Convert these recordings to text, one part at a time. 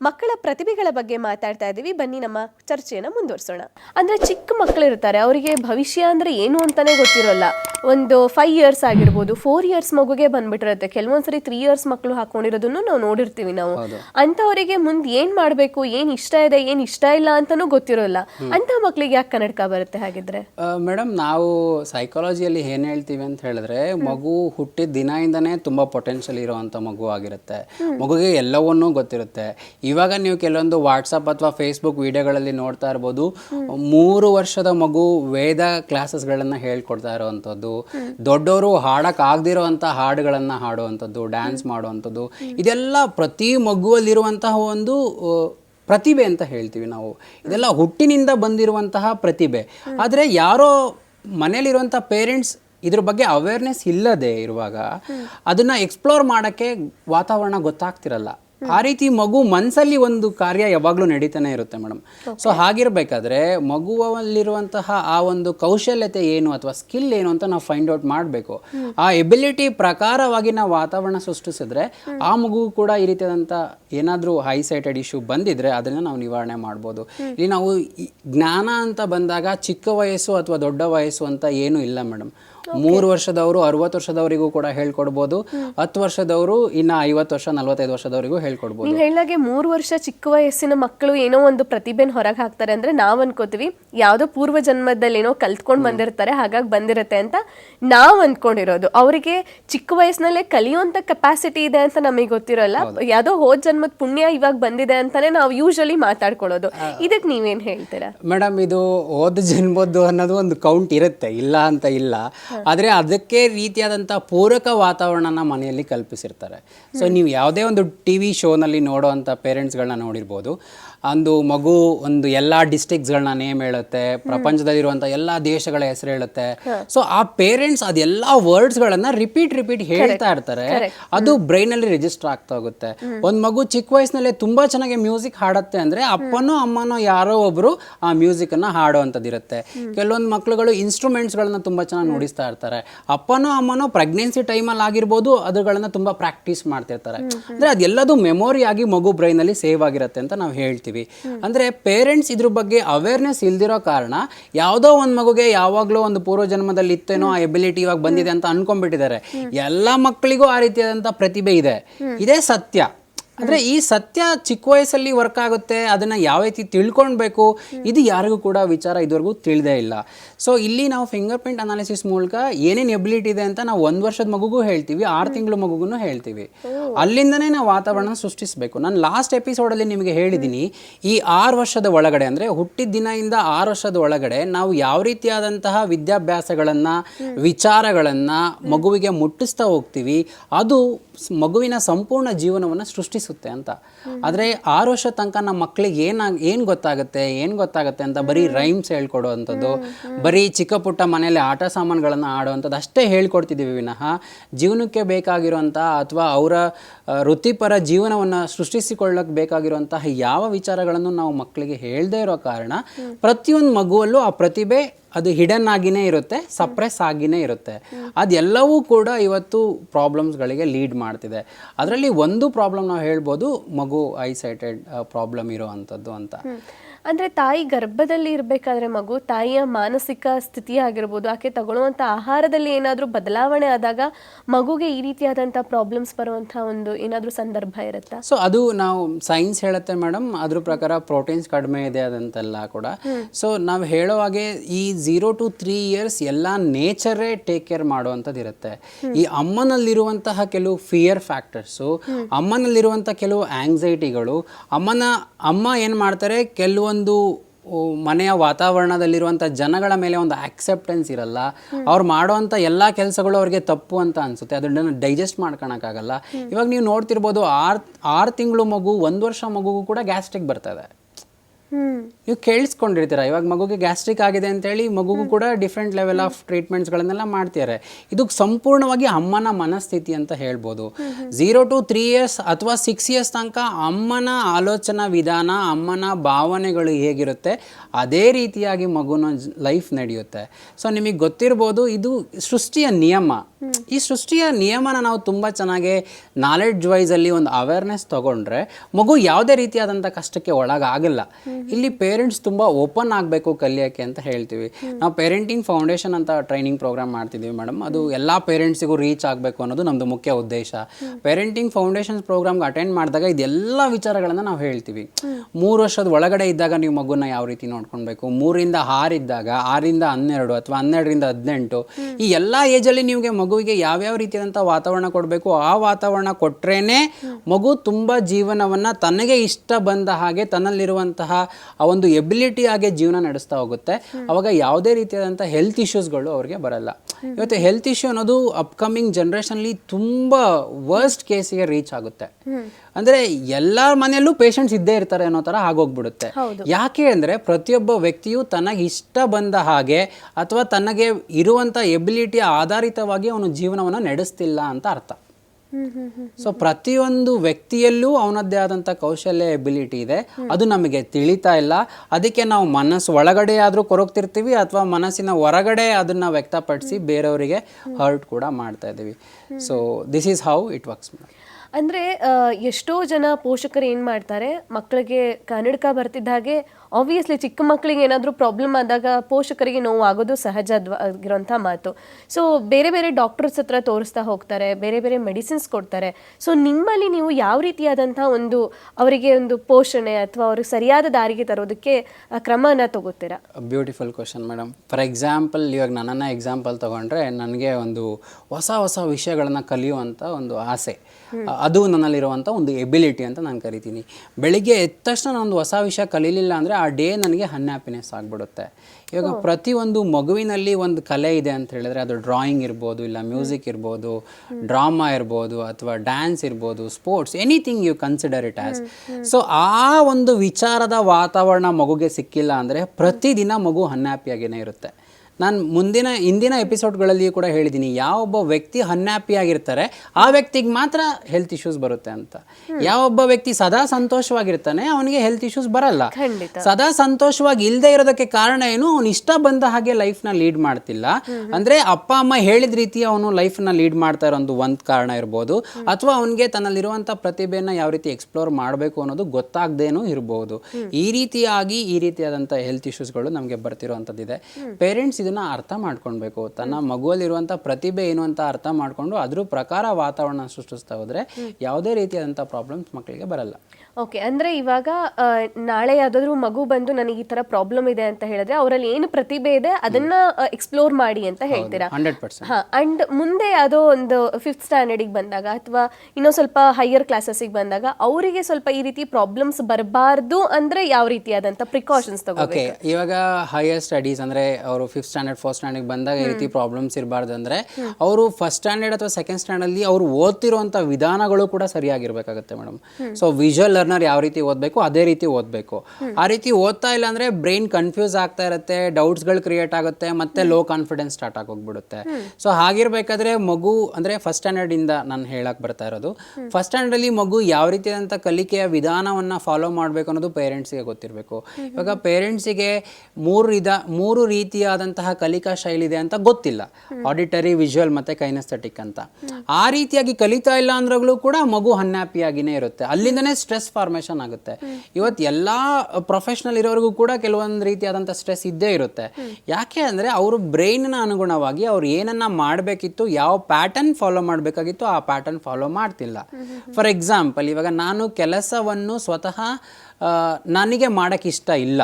ಮಕ್ಕಳ ಪ್ರತಿಭೆಗಳ ಬಗ್ಗೆ ಮಾತಾಡ್ತಾ ಇದ್ದೀವಿ. ಬನ್ನಿ ನಮ್ಮ ಚರ್ಚೆಯನ್ನು ಮುಂದುವರಿಸೋಣ. ಅಂದ್ರೆ ಚಿಕ್ಕ ಮಕ್ಕಳು ಇರ್ತಾರೆ ಅವರಿಗೆ ಭವಿಷ್ಯ ಅಂದ್ರೆ ಏನು ಅಂತಾನೆ ಗೊತ್ತಿರೋಲ್ಲ. ಒಂದು ಫೈವ್ ಇಯರ್ಸ್ ಆಗಿರ್ಬೋದು ಫೋರ್ ಇಯರ್ಸ್ ಮಗುಗೆ ಬಂದ್ಬಿಟ್ಟಿರುತ್ತೆ. ಕೆಲವೊಂದ್ಸರಿ ತ್ರೀ ಇಯರ್ಸ್ ಮಕ್ಕಳು ಹಾಕೊಂಡಿರೋದನ್ನು ನಾವು ನೋಡಿರ್ತೀವಿ ನಾವು. ಅಂತವರಿಗೆ ಮುಂದೆ ಏನ್ ಮಾಡಬೇಕು ಏನ್ ಇಷ್ಟ ಇದೆ ಏನ್ ಇಷ್ಟ ಇಲ್ಲ ಅಂತಾನೂ ಗೊತ್ತಿರೋಲ್ಲ. ಅಂತ ಮಕ್ಕಳಿಗೆ ಯಾಕೆ ಕನ್ನಡಕ ಬರುತ್ತೆ ಹಾಗಿದ್ರೆ? ಮೇಡಮ್ ನಾವು ಸೈಕಾಲಜಿಯಲ್ಲಿ ಏನು ಹೇಳ್ತೀವಿ ಅಂತ ಹೇಳಿದ್ರೆ ಮಗು ಹುಟ್ಟಿದ ದಿನದಿಂದನೇ ತುಂಬಾ ಪೊಟೆನ್ಷಿಯಲ್ ಇರುವಂತ ಮಗು ಆಗಿರುತ್ತೆ. ಮಗುಗೆ ಎಲ್ಲವನ್ನೂ ಗೊತ್ತಿರುತ್ತೆ. ಇವಾಗ ನೀವು ಕೆಲವೊಂದು ವಾಟ್ಸಪ್ ಅಥವಾ ಫೇಸ್ಬುಕ್ ವಿಡಿಯೋಗಳಲ್ಲಿ ನೋಡ್ತಾ ಇರ್ಬೋದು. ಮೂರು ವರ್ಷದ ಮಗು ವೇದ ಕ್ಲಾಸಸ್ಗಳನ್ನು ಹೇಳ್ಕೊಡ್ತಾ ಇರೋವಂಥದ್ದು. ದೊಡ್ಡವರು ಹಾಡಕ್ ಆಗದಿರೋವಂಥ ಹಾಡುಗಳನ್ನು ಹಾಡುವಂಥದ್ದು ಡ್ಯಾನ್ಸ್ ಮಾಡುವಂಥದ್ದು. ಇದೆಲ್ಲ ಪ್ರತಿ ಮಗುವಲ್ಲಿರುವಂತಹ ಒಂದು ಪ್ರತಿಭೆ ಅಂತ ಹೇಳ್ತೀವಿ ನಾವು. ಇದೆಲ್ಲ ಹುಟ್ಟಿನಿಂದ ಬಂದಿರುವಂತಹ ಪ್ರತಿಭೆ. ಆದರೆ ಯಾರೋ ಮನೇಲಿರುವಂಥ ಪೇರೆಂಟ್ಸ್ ಇದ್ರ ಬಗ್ಗೆ ಅವೇರ್ನೆಸ್ ಇಲ್ಲದೆ ಇರುವಾಗ, ಅದನ್ನ ಎಕ್ಸ್ಪ್ಲೋರ್ ಮಾಡೋಕ್ಕೆ ವಾತಾವರಣ ಗೊತ್ತಾಗ್ತಿರಲ್ಲ. ಆ ರೀತಿ ಮಗು ಮನಸ್ಸಲ್ಲಿ ಒಂದು ಕಾರ್ಯ ಯಾವಾಗಲೂ ನಡೀತಾನೆ ಇರುತ್ತೆ ಮೇಡಮ್ ಸೊ ಹಾಗಿರಬೇಕಾದ್ರೆ ಮಗುವಲ್ಲಿರುವಂತಹ ಆ ಒಂದು ಕೌಶಲ್ಯತೆ ಏನು ಅಥವಾ ಸ್ಕಿಲ್ ಏನು ಅಂತ ನಾವು ಫೈಂಡ್ ಔಟ್ ಮಾಡಬೇಕು. ಆ ಎಬಿಲಿಟಿ ಪ್ರಕಾರವಾಗಿ ನಾವು ವಾತಾವರಣ ಸೃಷ್ಟಿಸಿದ್ರೆ ಆ ಮಗು ಕೂಡ ಈ ರೀತಿಯಾದಂಥ ಏನಾದರೂ ಹೈ ಸೈಟೆಡ್ ಇಶ್ಯೂ ಬಂದಿದ್ರೆ ಅದನ್ನು ನಾವು ನಿವಾರಣೆ ಮಾಡ್ಬೋದು. ಇಲ್ಲಿ ನಾವು ಜ್ಞಾನ ಅಂತ ಬಂದಾಗ ಚಿಕ್ಕ ವಯಸ್ಸು ಅಥವಾ ದೊಡ್ಡ ವಯಸ್ಸು ಅಂತ ಏನೂ ಇಲ್ಲ ಮೇಡಮ್ ಮೂರು ವರ್ಷದವರು ಅರವತ್ತು ವರ್ಷದವರಿಗೂ ಕೂಡ ಹೇಳ್ಕೊಡ್ಬೋದು. ಹತ್ತು ವರ್ಷದವರು ಇನ್ನ ಐವತ್ತು ವರ್ಷ ನಲವತ್ತೈದು ವರ್ಷದವರಿಗೂ ಹೇಳ್ಕೊಡ್ಬೋದು. ನೀವು ಹೇಳಿದಾಗೆ ಮೂರು ವರ್ಷ ಚಿಕ್ಕ ವಯಸ್ಸಿನ ಮಕ್ಕಳು ಏನೋ ಒಂದು ಪ್ರತಿಭೆನ ಹೊರಗೆ ಹಾಕ್ತಾರೆ ಅಂದ್ರೆ ನಾವ್ ಅನ್ಕೋತೀವಿ ಯಾವ್ದೋ ಪೂರ್ವ ಜನ್ಮದಲ್ಲಿ ಏನೋ ಕಲ್ತ್ಕೊಂಡ್ ಬಂದಿರ್ತಾರೆ ಹಾಗಾಗಿ ಬಂದಿರುತ್ತೆ ಅಂತ ನಾವ್ ಅನ್ಕೊಂಡಿರೋದು. ಅವರಿಗೆ ಚಿಕ್ಕ ವಯಸ್ಸಿನಲ್ಲೇ ಕಲಿಯುವಂತ ಕೆಪಾಸಿಟಿ ಇದೆ ಅಂತ ನಮಗೆ ಗೊತ್ತಿರೋಲ್ಲ ಯಾವ್ದೋ ಹೋದ್ ಜನ್ಮದ ಪುಣ್ಯ ಇವಾಗ ಬಂದಿದೆ ಅಂತಾನೆ ನಾವು ಯೂಶಲಿ ಮಾತಾಡ್ಕೊಳ್ಳೋದು. ಇದಕ್ಕೆ ನೀವೇನ್ ಹೇಳ್ತೀರಾ? ಮೇಡಮ್ ಇದು ಹೋದ ಜನ್ಮದ್ದು ಅನ್ನೋದು ಒಂದು ಕೌಂಟ್ ಇರುತ್ತೆ ಇಲ್ಲ ಅಂತ ಇಲ್ಲ. ಆದರೆ ಅದಕ್ಕೆ ರೀತಿಯಾದಂಥ ಪೂರಕ ವಾತಾವರಣನ ಮನೆಯಲ್ಲಿ ಕಲ್ಪಿಸಿರ್ತಾರೆ. ಸೊ ನೀವು ಯಾವುದೇ ಒಂದು ಟಿ ವಿ ಶೋನಲ್ಲಿ ನೋಡೋವಂಥ ಪೇರೆಂಟ್ಸ್ಗಳನ್ನ ನೋಡಿರ್ಬೋದು. ಒಂದು ಮಗು ಒಂದು ಎಲ್ಲ ಡಿಸ್ಟಿಕ್ಸ್ಗಳನ್ನ ನೇಮ್ ಹೇಳುತ್ತೆ ಪ್ರಪಂಚದಲ್ಲಿರುವಂಥ ಎಲ್ಲ ದೇಶಗಳ ಹೆಸರು ಹೇಳುತ್ತೆ. ಸೊ ಆ ಪೇರೆಂಟ್ಸ್ ಅದೆಲ್ಲ ವರ್ಡ್ಸ್ಗಳನ್ನ ರಿಪೀಟ್ ರಿಪೀಟ್ ಹೇಳ್ತಾ ಇರ್ತಾರೆ. ಅದು ಬ್ರೈನ್ ಅಲ್ಲಿ ರಿಜಿಸ್ಟರ್ ಆಗ್ತಾ ಹೋಗುತ್ತೆ. ಒಂದು ಮಗು ಚಿಕ್ಕ ವಯಸ್ಸಿನಲ್ಲೇ ತುಂಬಾ ಚೆನ್ನಾಗಿ ಮ್ಯೂಸಿಕ್ ಹಾಡುತ್ತೆ ಅಂದ್ರೆ ಅಪ್ಪನೋ ಅಮ್ಮನೋ ಯಾರೋ ಒಬ್ರು ಆ ಮ್ಯೂಸಿಕ್ ಅನ್ನ ಹಾಡುವಂಥದ್ದು ಇರುತ್ತೆ. ಕೆಲವೊಂದು ಮಕ್ಕಳುಗಳು ಇನ್ಸ್ಟ್ರೂಮೆಂಟ್ಸ್ ಗಳನ್ನ ತುಂಬಾ ಚೆನ್ನಾಗಿ ನುಡಿಸ್ತಾ ಇರ್ತಾರೆ. ಅಪ್ಪನೋ ಅಮ್ಮನೋ ಪ್ರೆಗ್ನೆನ್ಸಿ ಟೈಮಲ್ಲಿ ಆಗಿರ್ಬೋದು ಅದ್ರಗಳನ್ನ ತುಂಬಾ ಪ್ರಾಕ್ಟೀಸ್ ಮಾಡ್ತಿರ್ತಾರೆ. ಅಂದ್ರೆ ಅದೆಲ್ಲದು ಮೆಮೊರಿ ಆಗಿ ಮಗು ಬ್ರೈನ್ ಅಲ್ಲಿ ಸೇವ್ ಆಗಿರುತ್ತೆ ಅಂತ ನಾವು ಹೇಳ್ತೀವಿ. ಅಂದ್ರೆ ಪೇರೆಂಟ್ಸ್ ಇದ್ರ ಬಗ್ಗೆ ಅವೇರ್ನೆಸ್ ಇಲ್ದಿರೋ ಕಾರಣ ಯಾವುದೋ ಒಂದು ಮಗುಗೆ ಯಾವಾಗಲೂ ಒಂದು ಪೂರ್ವ ಜನ್ಮದಲ್ಲಿ ಇತ್ತೇನೋ ಆ ಎಬಿಲಿಟಿ ಇವಾಗ ಬಂದಿದೆ ಅಂತ ಅನ್ಕೊಂಡ್ಬಿಟ್ಟಿದ್ದಾರೆ. ಎಲ್ಲ ಮಕ್ಕಳಿಗೂ ಆ ರೀತಿಯಾದಂಥ ಪ್ರತಿಭೆ ಇದೆ. ಇದೇ ಸತ್ಯ. ಅಂದ್ರೆ ಈ ಸತ್ಯ ಚಿಕ್ಕ ವಯಸ್ಸಲ್ಲಿ ವರ್ಕ್ ಆಗುತ್ತೆ ಅದನ್ನ ಯಾವ ರೀತಿ ತಿಳ್ಕೊಳ್ಬೇಕು ಇದು ಯಾರಿಗೂ ಕೂಡ ವಿಚಾರ ಇದುವರೆಗೂ ತಿಳಿದೇ ಇಲ್ಲ. ಸೊ ಇಲ್ಲಿ ನಾವು ಫಿಂಗರ್ ಪ್ರಿಂಟ್ ಅನಾಲಿಸಿಸ್ ಮೂಲಕ ಏನೇನು ಎಬಿಲಿಟಿ ಇದೆ ಅಂತ ನಾವು ಒಂದು ವರ್ಷದ ಮಗುಗೂ ಹೇಳ್ತೀವಿ ಆರು ತಿಂಗಳ ಮಗುಗೂ ಹೇಳ್ತೀವಿ. ಅಲ್ಲಿಂದನೇ ನಾವು ವಾತಾವರಣ ಸೃಷ್ಟಿಸಬೇಕು. ನಾನು ಲಾಸ್ಟ್ ಎಪಿಸೋಡಲ್ಲಿ ನಿಮಗೆ ಹೇಳಿದ್ದೀನಿ ಈ ಆರು ವರ್ಷದ ಒಳಗಡೆ ಅಂದರೆ ಹುಟ್ಟಿದ ದಿನದಿಂದ ಆರು ವರ್ಷದ ಒಳಗಡೆ ನಾವು ಯಾವ ರೀತಿಯಾದಂತಹ ವಿದ್ಯಾಭ್ಯಾಸಗಳನ್ನು ವಿಚಾರಗಳನ್ನು ಮಗುವಿಗೆ ಮುಟ್ಟಿಸ್ತಾ ಹೋಗ್ತೀವಿ ಅದು ಮಗುವಿನ ಸಂಪೂರ್ಣ ಜೀವನವನ್ನು ಸೃಷ್ಟಿಸುತ್ತೆ ಅಂತ. ಆದರೆ ಆರು ವರ್ಷ ತನಕ ನಮ್ಮ ಮಕ್ಕಳಿಗೆ ಏನಾಗ ಏನು ಗೊತ್ತಾಗುತ್ತೆ ಏನು ಗೊತ್ತಾಗುತ್ತೆ ಅಂತ ಬರೀ ರೈಮ್ಸ್ ಹೇಳ್ಕೊಡುವಂಥದ್ದು ಬರೀ ಚಿಕ್ಕ ಪುಟ್ಟ ಮನೆಯಲ್ಲಿ ಆಟ ಸಾಮಾನುಗಳನ್ನು ಆಡುವಂಥದ್ದು ಅಷ್ಟೇ ಹೇಳ್ಕೊಡ್ತಿದ್ದೀವಿ ವಿನಃ. ಜೀವನಕ್ಕೆ ಬೇಕಾಗಿರುವಂಥ ಅಥವಾ ಅವರ ವೃತ್ತಿಪರ ಜೀವನವನ್ನು ಸೃಷ್ಟಿಸಿಕೊಳ್ಳಕ್ಕೆ ಬೇಕಾಗಿರುವಂತಹ ಯಾವ ವಿಚಾರಗಳನ್ನು ನಾವು ಮಕ್ಕಳಿಗೆ ಹೇಳದೇ ಇರೋ ಕಾರಣ ಪ್ರತಿಯೊಂದು ಮಗುವಲ್ಲೂ ಆ ಪ್ರತಿಭೆ ಅದು ಹಿಡನ್ ಆಗಿನೇ ಇರುತ್ತೆ ಸಪ್ರೆಸ್ ಆಗಿನೇ ಇರುತ್ತೆ. ಅದೆಲ್ಲವೂ ಕೂಡ ಇವತ್ತು ಪ್ರಾಬ್ಲಮ್ಸ್ಗಳಿಗೆ ಲೀಡ್ ಮಾಡ್ತಿದೆ. ಅದರಲ್ಲಿ ಒಂದು ಪ್ರಾಬ್ಲಮ್ ನಾವು ಹೇಳ್ಬೋದು, ಮಗು ಐಸೈಟೆಡ್ ಪ್ರಾಬ್ಲಮ್ ಇರೋವಂಥದ್ದು ಅಂತ. ಅಂದ್ರೆ ತಾಯಿ ಗರ್ಭದಲ್ಲಿ ಇರಬೇಕಾದ್ರೆ ಮಗು ತಾಯಿಯ ಮಾನಸಿಕ ಸ್ಥಿತಿ ಆಗಿರ್ಬೋದು ಆಕೆ ತಗೊಳ್ಳುವಂಥ ಆಹಾರದಲ್ಲಿ ಏನಾದರೂ ಬದಲಾವಣೆ ಆದಾಗ ಮಗುಗೆ ಈ ರೀತಿಯಾದಂಥ ಪ್ರಾಬ್ಲಮ್ಸ್ ಬರುವಂಥ ಒಂದು ಏನಾದರೂ ಸಂದರ್ಭ ಇರುತ್ತಾ? ಸೊ ಅದು ನಾವು ಸೈನ್ಸ್ ಹೇಳುತ್ತೆ ಮೇಡಮ್ ಅದ್ರ ಪ್ರಕಾರ ಪ್ರೋಟೀನ್ಸ್ ಕಡಿಮೆ ಇದೆ ಅದಂತೆಲ್ಲ ಕೂಡ. ಸೊ ನಾವು ಹೇಳೋ ಹಾಗೆ ಈ ಝೀರೋ ಟು ತ್ರೀ ಇಯರ್ಸ್ ಎಲ್ಲ ನೇಚರೇ ಟೇಕ್ ಕೇರ್ ಮಾಡುವಂಥದ್ದು ಇರುತ್ತೆ. ಈ ಅಮ್ಮನಲ್ಲಿರುವಂತಹ ಕೆಲವು ಫಿಯರ್ ಫ್ಯಾಕ್ಟರ್ಸು ಅಮ್ಮನಲ್ಲಿರುವಂಥ ಕೆಲವು ಆಂಗ್ಸೈಟಿಗಳು ಅಮ್ಮನ ಅಮ್ಮ ಏನು ಮಾಡ್ತಾರೆ ಕೆಲವೊಂದು ಓ, ಮನೆಯ ವಾತಾವರಣದಲ್ಲಿರುವಂಥ ಜನಗಳ ಮೇಲೆ ಒಂದು ಆಕ್ಸೆಪ್ಟೆನ್ಸ್ ಇರಲ್ಲ. ಅವ್ರು ಮಾಡುವಂಥ ಎಲ್ಲ ಕೆಲಸಗಳು ಅವ್ರಿಗೆ ತಪ್ಪು ಅಂತ ಅನಿಸುತ್ತೆ. ಅದನ್ನು ಡೈಜೆಸ್ಟ್ ಮಾಡ್ಕೊಳಕ್ಕಾಗಲ್ಲ ಇವಾಗ ನೀವು ನೋಡ್ತಿರ್ಬೋದು ಆರು ಆರು ತಿಂಗಳು ಮಗು ಒಂದು ವರ್ಷ ಮಗುಗೂ ಕೂಡ ಗ್ಯಾಸ್ಟ್ರಿಕ್ ಬರ್ತದೆ ನೀವು ಕೇಳಿಸ್ಕೊಂಡಿರ್ತೀರ? ಇವಾಗ ಮಗುಗೆ ಗ್ಯಾಸ್ಟ್ರಿಕ್ ಆಗಿದೆ ಅಂತೇಳಿ ಮಗುಗೂ ಕೂಡ ಡಿಫ್ರೆಂಟ್ ಲೆವೆಲ್ ಆಫ್ ಟ್ರೀಟ್ಮೆಂಟ್ಸ್ಗಳನ್ನೆಲ್ಲ ಮಾಡ್ತಿದ್ದಾರೆ ಇದು ಸಂಪೂರ್ಣವಾಗಿ ಅಮ್ಮನ ಮನಸ್ಥಿತಿ ಅಂತ ಹೇಳ್ಬೋದು. ಝೀರೋ ಟು ತ್ರೀ ಇಯರ್ಸ್ ಅಥವಾ ಸಿಕ್ಸ್ ಇಯರ್ಸ್ ತನಕ ಅಮ್ಮನ ಆಲೋಚನಾ ವಿಧಾನ, ಅಮ್ಮನ ಭಾವನೆಗಳು ಹೇಗಿರುತ್ತೆ, ಅದೇ ರೀತಿಯಾಗಿ ಮಗುನ ಲೈಫ್ ನಡೆಯುತ್ತೆ. ಸೊ ನಿಮಗೆ ಗೊತ್ತಿರ್ಬೋದು, ಇದು ಸೃಷ್ಟಿಯ ನಿಯಮ. ಈ ಸೃಷ್ಟಿಯ ನಿಯಮನ ನಾವು ತುಂಬ ಚೆನ್ನಾಗಿ ನಾಲೆಡ್ಜ್ ವೈಸಲ್ಲಿ ಒಂದು ಅವೇರ್ನೆಸ್ ತಗೊಂಡ್ರೆ ಮಗು ಯಾವುದೇ ರೀತಿಯಾದಂಥ ಕಷ್ಟಕ್ಕೆ ಒಳಗಾಗಲ್ಲ. ಇಲ್ಲಿ ಪೇರೆಂಟ್ಸ್ ತುಂಬ ಓಪನ್ ಆಗಬೇಕು ಕಲಿಯೋಕ್ಕೆ ಅಂತ ಹೇಳ್ತೀವಿ. ನಾವು ಪೇರೆಂಟಿಂಗ್ ಫೌಂಡೇಶನ್ ಅಂತ ಟ್ರೈನಿಂಗ್ ಪ್ರೋಗ್ರಾಮ್ ಮಾಡ್ತಿದ್ದೀವಿ ಮೇಡಮ್ ಅದು ಎಲ್ಲ ಪೇರೆಂಟ್ಸಿಗೂ ರೀಚ್ ಆಗಬೇಕು ಅನ್ನೋದು ನಮ್ಮದು ಮುಖ್ಯ ಉದ್ದೇಶ. ಪೇರೆಂಟಿಂಗ್ ಫೌಂಡೇಶನ್ಸ್ ಪ್ರೋಗ್ರಾಮ್ಗೆ ಅಟೆಂಡ್ ಮಾಡಿದಾಗ ಇದೆಲ್ಲ ವಿಚಾರಗಳನ್ನು ನಾವು ಹೇಳ್ತೀವಿ. ಮೂರು ವರ್ಷದ ಒಳಗಡೆ ಇದ್ದಾಗ ನೀವು ಮಗುನ ಯಾವ ರೀತಿ ನೋಡ್ಕೊಳ್ಬೇಕು? ಮೂರಿಂದ ಆರಿದ್ದಾಗ ಆರಿಂದ ಹನ್ನೆರಡು ಅಥವಾ ಹನ್ನೆರಡರಿಂದ ಹದಿನೆಂಟು ಈ ಎಲ್ಲ ಏಜಲ್ಲಿ ನಿಮಗೆ ಮಗುವಿಗೆ ಯಾವ್ಯಾವ ರೀತಿಯಾದಂಥ ವಾತಾವರಣ ಕೊಡಬೇಕು, ಆ ವಾತಾವರಣ ಕೊಟ್ರೇ ಮಗು ತುಂಬ ಜೀವನವನ್ನು ತನಗೆ ಇಷ್ಟ ಬಂದ ಹಾಗೆ ತನ್ನಲ್ಲಿರುವಂತಹ ಆ ಒಂದು ಎಬಿಲಿಟಿ ಹಾಗೆ ಜೀವನ ನಡೆಸ್ತಾ ಹೋಗುತ್ತೆ. ಅವಾಗ ಯಾವುದೇ ರೀತಿಯಾದಂಥ ಹೆಲ್ತ್ ಇಶ್ಯೂಸ್ಗಳು ಅವ್ರಿಗೆ ಬರಲ್ಲ. ಇವತ್ತು ಹೆಲ್ತ್ ಇಶ್ಯೂ ಅನ್ನೋದು ಅಪ್ಕಮಿಂಗ್ ಜನ್ರೇಷನ್ಲಿ ತುಂಬ ವರ್ಸ್ಟ್ ಕೇಸಿಗೆ ರೀಚ್ ಆಗುತ್ತೆ. ಅಂದ್ರೆ ಎಲ್ಲರ ಮನೆಯಲ್ಲೂ ಪೇಷಂಟ್ಸ್ ಇದ್ದೇ ಇರ್ತಾರೆ ಅನ್ನೋ ಥರ ಆಗೋಗ್ಬಿಡುತ್ತೆ. ಯಾಕೆ ಅಂದರೆ ಪ್ರತಿಯೊಬ್ಬ ವ್ಯಕ್ತಿಯು ತನಗೆ ಇಷ್ಟ ಬಂದ ಹಾಗೆ ಅಥವಾ ತನಗೆ ಇರುವಂಥ ಎಬಿಲಿಟಿ ಆಧಾರಿತವಾಗಿ ಅವನು ಜೀವನವನ್ನು ನಡೆಸ್ತಿಲ್ಲ ಅಂತ ಅರ್ಥ. ಸೊ ಪ್ರತಿಯೊಂದು ವ್ಯಕ್ತಿಯಲ್ಲೂ ಅವನದ್ದೇ ಆದಂಥ ಕೌಶಲ್ಯ ಎಬಿಲಿಟಿ ಇದೆ. ಅದು ನಮಗೆ ತಿಳಿತಾ ಇಲ್ಲ. ಅದಕ್ಕೆ ನಾವು ಮನಸ್ಸು ಒಳಗಡೆ ಆದರೂ ಕೊರಗ್ತಿರ್ತೀವಿ ಅಥವಾ ಮನಸ್ಸಿನ ಹೊರಗಡೆ ಅದನ್ನು ವ್ಯಕ್ತಪಡಿಸಿ ಬೇರೆಯವರಿಗೆ ಹರ್ಟ್ ಕೂಡ ಮಾಡ್ತಾ ಇದ್ದೀವಿ. So this is how it works ಅಂದ್ರೆ ಎಷ್ಟೋ ಜನ ಪೋಷಕರು ಏನು ಮಾಡ್ತಾರೆ ಮಕ್ಕಳಿಗೆ ಕನ್ನಡಕ ಬರ್ತಿದ್ದ ಹಾಗೆ ಆಬ್ವಿಯಸ್ಲಿ ಚಿಕ್ಕ ಮಕ್ಕಳಿಗೆ ಏನಾದರೂ ಪ್ರಾಬ್ಲಮ್ ಆದಾಗ ಪೋಷಕರಿಗೆ ನೋವು ಆಗೋದು ಸಹಜ ಆಗಿರೋಂಥ ಮಾತು. ಸೊ ಬೇರೆ ಬೇರೆ ಡಾಕ್ಟರ್ಸ್ ಹತ್ರ ತೋರಿಸ್ತಾ ಹೋಗ್ತಾರೆ, ಬೇರೆ ಬೇರೆ ಮೆಡಿಸಿನ್ಸ್ ಕೊಡ್ತಾರೆ. ಸೊ ನಿಮ್ಮಲ್ಲಿ ನೀವು ಯಾವ ರೀತಿಯಾದಂಥ ಒಂದು ಅವರಿಗೆ ಒಂದು ಪೋಷಣೆ ಅಥವಾ ಅವ್ರಿಗೆ ಸರಿಯಾದ ದಾರಿಗೆ ತರೋದಕ್ಕೆ ಕ್ರಮನ ತಗೋತೀರಾ? Beautiful question madam for example ಇವಾಗ ನನ್ನನ್ನು ಎಕ್ಸಾಂಪಲ್ ತಗೊಂಡ್ರೆ, ನನಗೆ ಒಂದು ಹೊಸ ಹೊಸ ವಿಷಯಗಳನ್ನು ಕಲಿಯುವಂಥ ಒಂದು ಆಸೆ. ಅದು ನನ್ನಲ್ಲಿರುವಂಥ ಒಂದು ಎಬಿಲಿಟಿ ಅಂತ ನಾನು ಕರಿತೀನಿ. ಬೆಳಿಗ್ಗೆ ಎದ್ದ ತಕ್ಷಣ ನಾನೊಂದು ಹೊಸ ವಿಷಯ ಕಲೀಲಿಲ್ಲ ಅಂದರೆ ಆ ಡೇ ನನಗೆ ಅನ್ಹ್ಯಾಪಿನೆಸ್ ಆಗಿಬಿಡುತ್ತೆ. ಇವಾಗ ಪ್ರತಿಯೊಂದು ಮಗುವಿನಲ್ಲಿ ಒಂದು ಕಲೆ ಇದೆ ಅಂತ ಹೇಳಿದ್ರೆ ಅದು ಡ್ರಾಯಿಂಗ್ ಇರ್ಬೋದು ಇಲ್ಲ ಮ್ಯೂಸಿಕ್ ಇರ್ಬೋದು ಡ್ರಾಮಾ ಇರ್ಬೋದು ಅಥವಾ ಡ್ಯಾನ್ಸ್ ಇರ್ಬೋದು sports anything you consider it as so ಆ ಒಂದು ವಿಚಾರದ ವಾತಾವರಣ ಮಗುಗೆ ಸಿಕ್ಕಿಲ್ಲ ಅಂದರೆ ಪ್ರತಿದಿನ ಮಗು ಅನ್ಹ್ಯಾಪಿಯಾಗೇ ಇರುತ್ತೆ. ನಾನು ಮುಂದಿನ ಇಂದಿನ ಎಪಿಸೋಡ್ಗಳಲ್ಲಿಯೂ ಕೂಡ ಹೇಳಿದ್ದೀನಿ ಯಾವೊಬ್ಬ ವ್ಯಕ್ತಿ ಅನ್ಹ್ಯಾಪಿ ಆಗಿರ್ತಾರೆ ಆ ವ್ಯಕ್ತಿಗೆ ಮಾತ್ರ ಹೆಲ್ತ್ ಇಶ್ಯೂಸ್ ಬರುತ್ತೆ ಅಂತ. ಯಾವೊಬ್ಬ ವ್ಯಕ್ತಿ ಸದಾ ಸಂತೋಷವಾಗಿರ್ತಾನೆ ಅವನಿಗೆ ಹೆಲ್ತ್ ಇಶ್ಯೂಸ್ ಬರಲ್ಲ. ಸದಾ ಸಂತೋಷವಾಗಿ ಇಲ್ಲದೆ ಇರೋದಕ್ಕೆ ಕಾರಣ ಏನು? ಅವನು ಇಷ್ಟ ಬಂದ ಹಾಗೆ ಲೈಫ್ನ ಲೀಡ್ ಮಾಡ್ತಿಲ್ಲ. ಅಂದ್ರೆ ಅಪ್ಪ ಅಮ್ಮ ಹೇಳಿದ ರೀತಿ ಅವನು ಲೈಫ್ನ ಲೀಡ್ ಮಾಡ್ತಾ ಇರೋ ಒಂದು ಕಾರಣ ಇರ್ಬೋದು. ಅಥವಾ ಅವನಿಗೆ ತನ್ನಲ್ಲಿರುವಂಥ ಪ್ರತಿಭೆಯನ್ನು ಯಾವ ರೀತಿ ಎಕ್ಸ್ಪ್ಲೋರ್ ಮಾಡಬೇಕು ಅನ್ನೋದು ಗೊತ್ತಾಗದೇನೂ ಇರ್ಬೋದು. ಈ ರೀತಿಯಾಗಿ ಈ ರೀತಿಯಾದಂಥ ಹೆಲ್ತ್ ಇಶ್ಯೂಸ್ಗಳು ನಮಗೆ ಬರ್ತಿರೋವಂಥದ್ದಿದೆ ಪೇರೆಂಟ್ಸ್ ಇದನ್ನ ಅರ್ಥ ಮಾಡ್ಕೊಳ್ಬೇಕು. ತನ್ನ ಮಗುವಲ್ಲಿರುವಂಥ ಪ್ರತಿಭೆ ಏನು ಅಂತ ಅರ್ಥ ಮಾಡ್ಕೊಂಡು ಅದ್ರ ಪ್ರಕಾರ ವಾತಾವರಣ ಸೃಷ್ಟಿಸ್ತಾ ಹೋದ್ರೆ ಯಾವುದೇ ರೀತಿಯಾದಂಥ ಪ್ರಾಬ್ಲಮ್ಸ್ ಮಕ್ಕಳಿಗೆ ಬರಲ್ಲ. ಓಕೆ ಅಂದ್ರೆ ಇವಾಗ ನಾಳೆ ಯಾವ್ದಾದ್ರು ಮಗು ಬಂದು ನನಗೆ ಈ ತರ ಪ್ರಾಬ್ಲಮ್ ಇದೆ ಅಂತ ಹೇಳಿದ್ರೆ ಅವರಲ್ಲಿ ಏನು ಪ್ರತಿಭೆ ಇದೆ ಅದನ್ನ ಎಕ್ಸ್ಪ್ಲೋರ್ ಮಾಡಿ ಅಂತ ಹೇಳ್ತೀರಾ? ಹಂಡ್ರೆಡ್ ಪರ್ಸೆಂಟ್ ಹಾಂ ಅಂಡ್ ಮುಂದೆ ಯಾವುದೋ ಒಂದು ಫಿಫ್ತ್ ಸ್ಟ್ಯಾಂಡರ್ಡಿಗೆ ಬಂದಾಗ ಅಥವಾ ಇನ್ನೂ ಸ್ವಲ್ಪ ಹೈಯರ್ ಕ್ಲಾಸಸ್ಸಿಗೆ ಬಂದಾಗ ಅವರಿಗೆ ಸ್ವಲ್ಪ ಈ ರೀತಿ ಪ್ರಾಬ್ಲಮ್ಸ್ ಬರಬಾರ್ದು ಅಂದ್ರೆ ಯಾವ ರೀತಿಯಾದಂತ ಪ್ರಿಕಾಷನ್ಸ್ ತಗೋ ಓಕೆ ಇವಾಗ ಹೈಯರ್ ಸ್ಟಡೀಸ್ ಅಂದ್ರೆ ಅವರು ಫಿಫ್ತ್ ಸ್ಟ್ಯಾಂಡರ್ಡ್ ಫಸ್ಟ್ ಸ್ಟ್ಯಾಂಡರ್ಡ್ ಬಂದಾಗ ಈ ರೀತಿ ಪ್ರಾಬ್ಲಮ್ಸ್ ಇರಬಾರ್ದು ಅಂದ್ರೆ ಅವರು ಫಸ್ಟ್ ಸ್ಟ್ಯಾಂಡರ್ಡ್ ಅಥವಾ ಸೆಕೆಂಡ್ ಸ್ಟ್ಯಾಂಡರ್ಡ್ ಅಲ್ಲಿ ಅವರು ಓದ್ತಿರುವಂಥ ವಿಧಾನಗಳು ಕೂಡ ಸರಿಯಾಗಿರ್ಬೇಕಾಗುತ್ತೆ ಮೇಡಮ್ ಸೊ ವಿಜುವಲ್ ಲರ್ನರ್ ಯಾವ ರೀತಿ ಓದಬೇಕು? ಅದೇ ರೀತಿ ಓದಬೇಕು. ಆ ರೀತಿ ಓದ್ತಾ ಇಲ್ಲ ಅಂದ್ರೆ ಬ್ರೈನ್ ಕನ್ಫ್ಯೂಸ್ ಆಗ್ತಾ ಇರುತ್ತೆ ಡೌಟ್ಸ್ಗಳು ಕ್ರಿಯೇಟ್ ಆಗುತ್ತೆ ಮತ್ತೆ ಲೋ ಕಾನ್ಫಿಡೆನ್ಸ್ ಸ್ಟಾರ್ಟ್ ಆಗೋಗ್ಬಿಡುತ್ತೆ. ಸೊ ಹಾಗಿರ್ಬೇಕಾದ್ರೆ ಮಗು ಅಂದ್ರೆ ಫಸ್ಟ್ ಸ್ಟ್ಯಾಂಡರ್ಡ್ ಇಂದ ನಾನು ಹೇಳಕ್ ಬರ್ತಾ ಇರೋದು. ಫಸ್ಟ್ ಸ್ಟ್ಯಾಂಡರ್ಡ್ ಅಲ್ಲಿ ಮಗು ಯಾವ ರೀತಿಯಾದಂಥ ಕಲಿಕೆಯ ವಿಧಾನವನ್ನ ಫಾಲೋ ಮಾಡಬೇಕು ಅನ್ನೋದು ಪೇರೆಂಟ್ಸ್ಗೆ ಗೊತ್ತಿರಬೇಕು. ಇವಾಗ ಪೇರೆಂಟ್ಸಿಗೆ ಮೂರು ಇದ ಮೂರು ರೀತಿಯಾದಂತಹ ಕಲಿಕಾ ಶೈಲಿ ಇದೆ ಅಂತ ಗೊತ್ತಿಲ್ಲ. ಆಡಿಟರಿ ವಿಜುವಲ್ ಮತ್ತೆ ಕೈನಸ್ಥೆಟಿಕ್ ಅಂತ. ಆ ರೀತಿಯಾಗಿ ಕಲಿತಾ ಇಲ್ಲ ಅಂದ್ರೂ ಕೂಡ ಮಗು ಅನ್ಹ್ಯಾಪಿಯಾಗಿನೇ ಇರುತ್ತೆ. ಅಲ್ಲಿಂದನೇ ಸ್ಟ್ರೆಸ್ ಫಾರ್ಮೇಷನ್ ಆಗುತ್ತೆ. ಇವತ್ತು ಎಲ್ಲ ಪ್ರೊಫೆಷನಲ್ ಇರೋರಿಗೂ ಕೂಡ ಕೆಲವೊಂದು ರೀತಿಯಾದಂಥ ಸ್ಟ್ರೆಸ್ ಇದ್ದೇ ಇರುತ್ತೆ. ಯಾಕೆ ಅಂದರೆ ಅವರು ಬ್ರೈನ್ನ ಅನುಗುಣವಾಗಿ ಅವ್ರು ಏನನ್ನ ಮಾಡಬೇಕಿತ್ತು, ಯಾವ ಪ್ಯಾಟರ್ನ್ ಫಾಲೋ ಮಾಡಬೇಕಾಗಿತ್ತು ಆ ಪ್ಯಾಟರ್ನ್ ಫಾಲೋ ಮಾಡ್ತಿಲ್ಲ. ಫಾರ್ ಎಕ್ಸಾಂಪಲ್ ಇವಾಗ ನಾನು ಕೆಲಸವನ್ನು ಸ್ವತಃ ನನಗೆ ಮಾಡಕ್ಕೆ ಇಷ್ಟ ಇಲ್ಲ.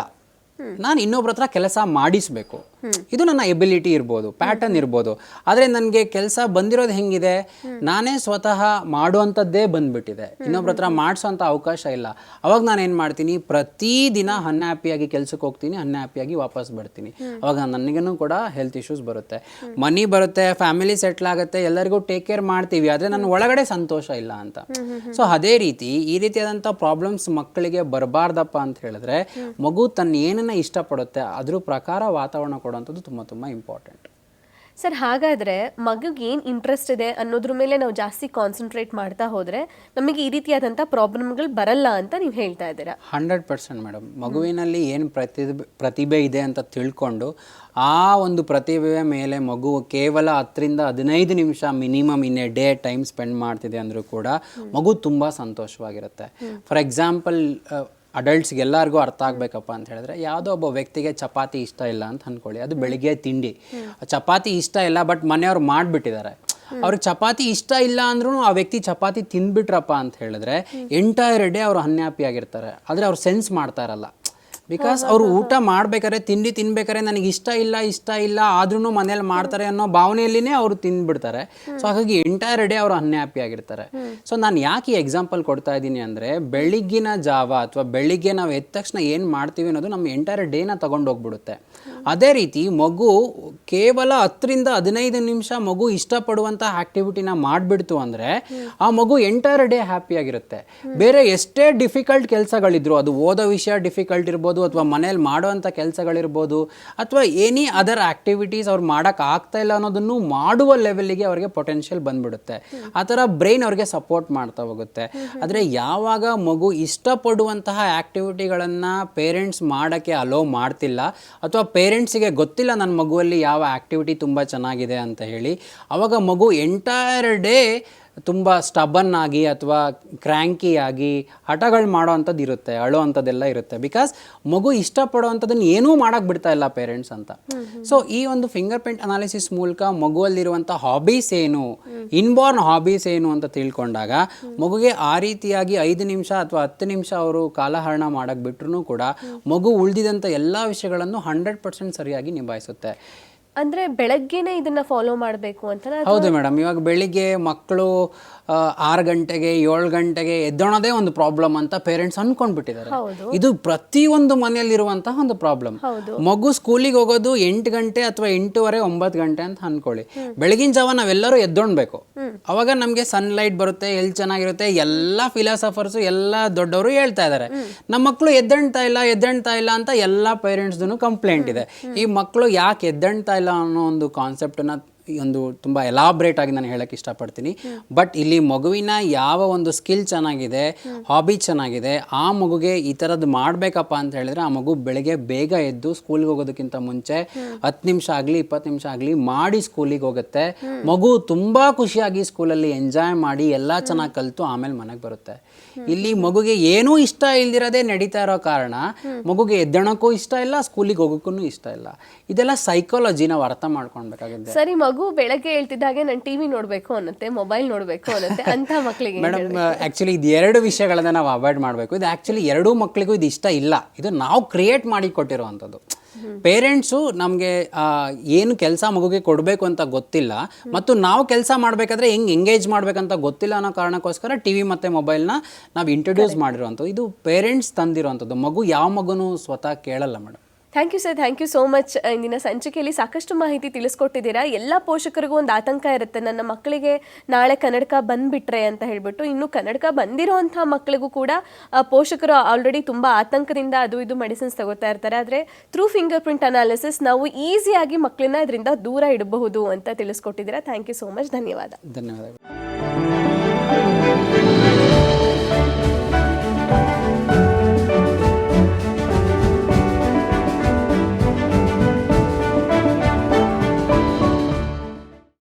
ನಾನು ಇನ್ನೊಬ್ರ ಹತ್ರ ಕೆಲಸ ಮಾಡಿಸ್ಬೇಕು. ಇದು ನನ್ನ ಎಬಿಲಿಟಿ ಇರ್ಬೋದು ಪ್ಯಾಟರ್ನ್ ಇರ್ಬೋದು. ಆದರೆ ನನಗೆ ಕೆಲಸ ಬಂದಿರೋದು ಹೆಂಗಿದೆ? ನಾನೇ ಸ್ವತಃ ಮಾಡುವಂಥದ್ದೇ ಬಂದ್ಬಿಟ್ಟಿದೆ. ಇನ್ನೊಬ್ರ ಹತ್ರ ಮಾಡಿಸೋಂಥ ಅವಕಾಶ ಇಲ್ಲ. ಅವಾಗ ನಾನು ಏನು ಮಾಡ್ತೀನಿ? ಪ್ರತಿದಿನ ಅನ್ಹ್ಯಾಪಿಯಾಗಿ ಕೆಲಸಕ್ಕೆ ಹೋಗ್ತೀನಿ ಅನ್ಹ್ಯಾಪಿಯಾಗಿ ವಾಪಸ್ ಬರ್ತೀನಿ. ಅವಾಗ ನನಗೂ ಕೂಡ ಹೆಲ್ತ್ ಇಶ್ಯೂಸ್ ಬರುತ್ತೆ. ಮನಿ ಬರುತ್ತೆ ಫ್ಯಾಮಿಲಿ ಸೆಟ್ಲ್ ಆಗುತ್ತೆ ಎಲ್ಲರಿಗೂ ಟೇಕ್ ಕೇರ್ ಮಾಡ್ತೀವಿ. ಆದರೆ ನನ್ನ ಒಳಗಡೆ ಸಂತೋಷ ಇಲ್ಲ ಅಂತ. ಸೊ ಅದೇ ರೀತಿ ಈ ರೀತಿಯಾದಂಥ ಪ್ರಾಬ್ಲಮ್ಸ್ ಮಕ್ಕಳಿಗೆ ಬರಬಾರ್ದಪ್ಪ ಅಂತ ಹೇಳಿದ್ರೆ ಮಗು ತನ್ನ ಏನನ್ನ ಇಷ್ಟಪಡುತ್ತೆ ಅದ್ರ ಪ್ರಕಾರ ವಾತಾವರಣ ಕೊಡುವಂಥದ್ದು ತುಂಬ ತುಂಬ ಇಂಪಾರ್ಟೆಂಟ್. ಸರ್ ಹಾಗಾದರೆ ಮಗುಗೆ ಏನು ಇಂಟ್ರೆಸ್ಟ್ ಇದೆ ಅನ್ನೋದ್ರ ಮೇಲೆ ನಾವು ಜಾಸ್ತಿ ಕಾನ್ಸಂಟ್ರೇಟ್ ಮಾಡ್ತಾ ಹೋದರೆ ನಮಗೆ ಈ ರೀತಿಯಾದಂಥ ಪ್ರಾಬ್ಲಮ್ಗಳು ಬರಲ್ಲ ಅಂತ ನೀವು ಹೇಳ್ತಾ ಇದ್ದೀರಾ? Hundred percent madam. ಮಗುವಿನಲ್ಲಿ ಏನು ಪ್ರತಿಭೆ ಪ್ರತಿಭೆ ಇದೆ ಅಂತ ತಿಳ್ಕೊಂಡು ಆ ಒಂದು ಪ್ರತಿಭೆಯ ಮೇಲೆ ಮಗು ಕೇವಲ ಹತ್ತರಿಂದ ಹದಿನೈದು ನಿಮಿಷ minimum in a day time spend ಮಾಡ್ತಿದೆ ಅಂದರೂ ಕೂಡ ಮಗು ತುಂಬ ಸಂತೋಷವಾಗಿರುತ್ತೆ. ಫಾರ್ ಎಕ್ಸಾಂಪಲ್ ಅಡಲ್ಟ್ಸ್ಗೆ ಎಲ್ಲರಿಗೂ ಅರ್ಥ ಆಗಬೇಕಪ್ಪ ಅಂತ ಹೇಳಿದ್ರೆ ಯಾವುದೋ ಒಬ್ಬ ವ್ಯಕ್ತಿಗೆ ಚಪಾತಿ ಇಷ್ಟ ಇಲ್ಲ ಅಂತ ಅಂದ್ಕೊಳ್ಳಿ ಅದು ಬೆಳಿಗ್ಗೆ ತಿಂಡಿ. ಚಪಾತಿ ಇಷ್ಟ ಇಲ್ಲ ಬಟ್ ಮನೆಯವ್ರು ಮಾಡಿಬಿಟ್ಟಿದ್ದಾರೆ. ಅವ್ರಿಗೆ ಚಪಾತಿ ಇಷ್ಟ ಇಲ್ಲ ಅಂದ್ರೂ ಆ ವ್ಯಕ್ತಿ ಚಪಾತಿ ತಿಂದ್ಬಿಟ್ರಪ್ಪ ಅಂತ ಹೇಳಿದ್ರೆ ಎಂಟೈರ್ ಡೇ ಅವ್ರು ಅನ್ಹ್ಯಾಪಿ ಆಗಿರ್ತಾರೆ ಆದರೆ ಅವ್ರು ಸೆನ್ಸ್ ಮಾಡ್ತಾ ಇರಲ್ಲ. ಬಿಕಾಸ್ ಅವರು ಊಟ ಮಾಡ್ಬೇಕಾದ್ರೆ, ತಿಂಡಿ ತಿನ್ಬೇಕಾದ್ರೆ ನನಗೆ ಇಷ್ಟ ಇಲ್ಲ ಇಷ್ಟ ಇಲ್ಲ ಆದ್ರೂ ಮನೇಲಿ ಮಾಡ್ತಾರೆ ಅನ್ನೋ ಭಾವನೆಯಲ್ಲಿನೇ ಅವರು ತಿಂದ್ಬಿಡ್ತಾರೆ. ಸೊ ಹಾಗಾಗಿ ಎಂಟೈರ್ ಡೇ ಅವರು ಅನ್ಹ್ಯಾಪಿ ಆಗಿರ್ತಾರೆ. ಸೊ ನಾನು ಯಾಕೆ ಈ ಎಕ್ಸಾಂಪಲ್ ಕೊಡ್ತಾ ಇದ್ದೀನಿ ಅಂದರೆ, ಬೆಳಿಗ್ಗಿನ ಜಾವ ಅಥವಾ ಬೆಳಿಗ್ಗೆ ನಾವು ಎದ್ದ ತಕ್ಷಣ ಏನು ಮಾಡ್ತೀವಿ ಅನ್ನೋದು ನಮ್ಮ ಎಂಟೈರ್ ಡೇನ ತಗೊಂಡು ಹೋಗ್ಬಿಡುತ್ತೆ ಅದೇ ರೀತಿ ಮಗು ಕೇವಲ ಹತ್ತರಿಂದ ಹದಿನೈದು ನಿಮಿಷ ಮಗು ಇಷ್ಟಪಡುವಂಥ ಆ್ಯಕ್ಟಿವಿಟಿನ ಮಾಡಿಬಿಡ್ತು ಅಂದರೆ ಆ ಮಗು ಎಂಟೈರ್ ಡೇ ಹ್ಯಾಪಿಯಾಗಿರುತ್ತೆ ಬೇರೆ ಎಷ್ಟೇ ಡಿಫಿಕಲ್ಟ್ ಕೆಲಸಗಳಿದ್ರು, ಅದು ಓದೋ ವಿಷಯ ಡಿಫಿಕಲ್ಟ್ ಇರ್ಬೋದು, ಅಥವಾ ಮನೇಲಿ ಮಾಡುವಂಥ ಕೆಲಸಗಳಿರ್ಬೋದು, ಅಥವಾ ಎನಿ ಅದರ್ ಆಕ್ಟಿವಿಟೀಸ್ ಅವ್ರು ಮಾಡೋಕೆ ಆಗ್ತಾ ಇಲ್ಲ ಅನ್ನೋದನ್ನು ಮಾಡುವ ಲೆವೆಲ್ಗೆ ಅವ್ರಿಗೆ ಪೊಟೆನ್ಷಿಯಲ್ ಬಂದ್ಬಿಡುತ್ತೆ. ಆ ಥರ ಬ್ರೈನ್ ಅವ್ರಿಗೆ ಸಪೋರ್ಟ್ ಮಾಡ್ತಾ ಹೋಗುತ್ತೆ. ಆದರೆ ಯಾವಾಗ ಮಗು ಇಷ್ಟಪಡುವಂತಹ ಆ್ಯಕ್ಟಿವಿಟಿಗಳನ್ನು ಪೇರೆಂಟ್ಸ್ ಮಾಡೋಕ್ಕೆ ಅಲೋ ಮಾಡ್ತಿಲ್ಲ, ಅಥವಾ ಪೇರೆಂಟ್ಸಿಗೆ ಗೊತ್ತಿಲ್ಲ ನನ್ನ ಮಗುವಲ್ಲಿ ಯಾವ ಆ್ಯಕ್ಟಿವಿಟಿ ತುಂಬ ಚೆನ್ನಾಗಿದೆ ಅಂತ ಹೇಳಿ. ಆವಾಗ ಮಗು ಎಂಟೈರ್ ಡೇ ತುಂಬ ಸ್ಟಬನ್ ಆಗಿ ಅಥವಾ ಕ್ರ್ಯಾಂಕಿ ಆಗಿ ಹಠಗಳು ಮಾಡೋ ಅಂಥದ್ದು ಇರುತ್ತೆ ಅಳೋ ಅಂಥದ್ದೆಲ್ಲ ಇರುತ್ತೆ. ಬಿಕಾಸ್ ಮಗು ಇಷ್ಟಪಡೋ ಅಂಥದ್ದನ್ನು ಏನೂ ಮಾಡೋಕ್ಕೆ ಬಿಡ್ತಾ ಇಲ್ಲ ಪೇರೆಂಟ್ಸ್ ಅಂತ. ಸೊ ಈ ಒಂದು ಫಿಂಗರ್ ಪ್ರಿಂಟ್ ಅನಾಲಿಸಿಸ್ ಮೂಲಕ ಮಗುವಲ್ಲಿರುವಂಥ ಹಾಬೀಸ್ ಏನು ಇನ್ಬಾರ್ನ್ ಹಾಬೀಸ್ ಏನು ಅಂತ ತಿಳ್ಕೊಂಡಾಗ ಮಗುಗೆ ಆ ರೀತಿಯಾಗಿ ಐದು ನಿಮಿಷ ಅಥವಾ ಹತ್ತು ನಿಮಿಷ ಅವರು ಕಾಲಹರಣ ಮಾಡೋಕ್ಕೆ ಬಿಟ್ರೂ ಕೂಡ ಮಗು ಉಳಿದಿದಂಥ ಎಲ್ಲ ವಿಷಯಗಳನ್ನು ಹಂಡ್ರೆಡ್ ಪರ್ಸೆಂಟ್ ಸರಿಯಾಗಿ ನಿಭಾಯಿಸುತ್ತೆ. ಅಂದ್ರೆ ಬೆಳಗ್ಗೆನೆ ಇದನ್ನ ಫಾಲೋ ಮಾಡಬೇಕು ಅಂತ ಹೌದು ಮೇಡಮ್ ಇವಾಗ ಬೆಳಿಗ್ಗೆ ಮಕ್ಕಳು ಆರು ಗಂಟೆಗೆ ಏಳು ಗಂಟೆಗೆ ಎದ್ದೋಣದೇ ಒಂದು ಪ್ರಾಬ್ಲಮ್ ಅಂತ ಪೇರೆಂಟ್ಸ್ ಅನ್ಕೊಂಡ್ಬಿಟ್ಟಿದ್ದಾರೆ. ಇದು ಪ್ರತಿಯೊಂದು ಮನೆಯಲ್ಲಿರುವಂತಹ ಒಂದು ಪ್ರಾಬ್ಲಮ್ ಮಗು ಸ್ಕೂಲಿಗೆ ಹೋಗೋದು ಎಂಟು ಗಂಟೆ ಅಥವಾ ಎಂಟೂವರೆ ಒಂಬತ್ತು ಗಂಟೆ ಅಂತ ಅನ್ಕೊಳ್ಳಿ. ಬೆಳಗಿನ ಜಾವ ನಾವೆಲ್ಲರೂ ಎದ್ದೋಣ್ಬೇಕು. ಅವಾಗ ನಮಗೆ ಸನ್ಲೈಟ್ ಬರುತ್ತೆ ಎಲ್ಲಿ ಚೆನ್ನಾಗಿರುತ್ತೆ ಎಲ್ಲ ಫಿಲಾಸಫರ್ಸು ಎಲ್ಲ ದೊಡ್ಡವರು ಹೇಳ್ತಾ ಇದ್ದಾರೆ. ನಮ್ಮ ಮಕ್ಕಳು ಎದ್ದಣ್ತಾ ಇಲ್ಲ ಎದ್ದಣ್ತಾ ಇಲ್ಲ ಅಂತ ಎಲ್ಲ ಪೇರೆಂಟ್ಸ್ದು ಕಂಪ್ಲೇಂಟ್ ಇದೆ. ಈ ಮಕ್ಕಳು ಯಾಕೆ ಎದ್ದಣ್ತಾ ಇಲ್ಲ ಅನ್ನೋ ಒಂದು ಕಾನ್ಸೆಪ್ಟ್ ಈ ಒಂದು ತುಂಬ ಎಲಾಬ್ರೇಟ್ ಆಗಿ ನಾನು ಹೇಳಕ್ಕೆ ಇಷ್ಟಪಡ್ತೀನಿ. ಬಟ್ ಇಲ್ಲಿ ಮಗುವಿನ ಯಾವ ಒಂದು ಸ್ಕಿಲ್ ಚೆನ್ನಾಗಿದೆ ಹಾಬಿ ಚೆನ್ನಾಗಿದೆ, ಆ ಮಗುಗೆ ಈ ಥರದ್ದು ಮಾಡಬೇಕಪ್ಪ ಅಂತ ಹೇಳಿದ್ರೆ ಆ ಮಗು ಬೆಳಗ್ಗೆ ಬೇಗ ಎದ್ದು ಸ್ಕೂಲ್ಗೆ ಹೋಗೋದಕ್ಕಿಂತ ಮುಂಚೆ ಹತ್ತು ನಿಮಿಷ ಆಗಲಿ, ಇಪ್ಪತ್ತು ನಿಮಿಷ ಆಗಲಿ ಮಾಡಿ ಸ್ಕೂಲಿಗೆ ಹೋಗುತ್ತೆ. ಮಗು ತುಂಬ ಖುಷಿಯಾಗಿ ಸ್ಕೂಲಲ್ಲಿ ಎಂಜಾಯ್ ಮಾಡಿ ಎಲ್ಲ ಚೆನ್ನಾಗಿ ಕಲಿತು ಆಮೇಲೆ ಮನೆಗೆ ಬರುತ್ತೆ. ಇಲ್ಲಿ ಮಗುಗೆ ಏನೂ ಇಷ್ಟ ಇಲ್ದಿರೋದೇ ನಡೀತಾ ಇರೋ ಕಾರಣ ಮಗುಗೆ ಎದ್ದಣಕ್ಕೂ ಇಷ್ಟ ಇಲ್ಲ ಸ್ಕೂಲಿಗೆ ಹೋಗೋಕ್ಕೂ ಇಷ್ಟ ಇಲ್ಲ. ಇದೆಲ್ಲ ಸೈಕಾಲಜಿ ನಾವು ಅರ್ಥ ಮಾಡ್ಕೊಳ್ಬೇಕಾಗಿದೆ. ಸರಿ ಮಗು ಬೆಳಗ್ಗೆ ಹೇಳ್ತಿದ್ದಾಗೆ ನಾನು ಟಿವಿ ನೋಡಬೇಕು ಅನ್ನತ್ತೆ ಮೊಬೈಲ್ ನೋಡಬೇಕು ಅನ್ನತ್ತೆ ಅಂತ ಮಕ್ಕಳಿಗೆ ಮೇಡಮ್ ಆ್ಯಕ್ಚುಲಿ ಇದು ಎರಡು ವಿಷಯಗಳನ್ನ ನಾವು ಅವಾಯ್ಡ್ ಮಾಡಬೇಕು. ಇದು ಆ್ಯಕ್ಚುಲಿ ಎರಡೂ ಮಕ್ಕಳಿಗೂ ಇದು ಇಷ್ಟ ಇಲ್ಲ. ಇದು ನಾವು ಕ್ರಿಯೇಟ್ ಮಾಡಿ ಕೊಟ್ಟಿರುವಂಥದ್ದು. ಪೇರೆಂಟ್ಸು ನಮಗೆ ಏನು ಕೆಲಸ ಮಗುಗೆ ಕೊಡಬೇಕು ಅಂತ ಗೊತ್ತಿಲ್ಲ ಮತ್ತು ನಾವು ಕೆಲಸ ಮಾಡಬೇಕಾದ್ರೆ ಹೆಂಗೆ ಎಂಗೇಜ್ ಮಾಡಬೇಕಂತ ಗೊತ್ತಿಲ್ಲ ಅನ್ನೋ ಕಾರಣಕ್ಕೋಸ್ಕರ ಟಿ ವಿ ಮತ್ತು ಮೊಬೈಲ್ನ ನಾವು ಇಂಟ್ರೊಡ್ಯೂಸ್ ಮಾಡಿರುವಂಥದ್ದು. ಇದು ಪೇರೆಂಟ್ಸ್ ತಂದಿರುವಂಥದ್ದು. ಮಗು ಯಾವ ಮಗುನೂ ಸ್ವತಃ ಕೇಳಲ್ಲ madam thank you sir thank you so much ಇಂದಿನ ಸಂಚಿಕೆಯಲ್ಲಿ ಸಾಕಷ್ಟು ಮಾಹಿತಿ ತಿಳಿಸ್ಕೊಟ್ಟಿದ್ದೀರಾ? ಎಲ್ಲ ಪೋಷಕರಿಗೂ ಒಂದು ಆತಂಕ ಇರುತ್ತೆ. ನನ್ನ ಮಕ್ಕಳಿಗೆ ನಾಳೆ ಕನ್ನಡಕ ಬಂದುಬಿಟ್ರೆ ಅಂತ ಹೇಳ್ಬಿಟ್ಟು ಇನ್ನು ಕನ್ನಡಕ ಬಂದಿರೋಂಥ ಮಕ್ಕಳಿಗೂ ಕೂಡ ಪೋಷಕರು ಆಲ್ರೆಡಿ ತುಂಬ ಆತಂಕದಿಂದ ಅದು ಇದು ಮೆಡಿಸಿನ್ಸ್ ತಗೋತಾ ಇರ್ತಾರೆ. ಆದರೆ ಥ್ರೂ ಫಿಂಗರ್ ಪ್ರಿಂಟ್ ಅನಾಲಿಸಿಸ್ ನಾವು ಈಸಿಯಾಗಿ ಮಕ್ಕಳನ್ನ ಇದರಿಂದ ದೂರ ಇಡಬಹುದು ಅಂತ ತಿಳಿಸ್ಕೊಟ್ಟಿದ್ದೀರಾ? ಥ್ಯಾಂಕ್ ಯು ಸೋ ಮಚ್ ಧನ್ಯವಾದ. ಧನ್ಯವಾದಗಳು.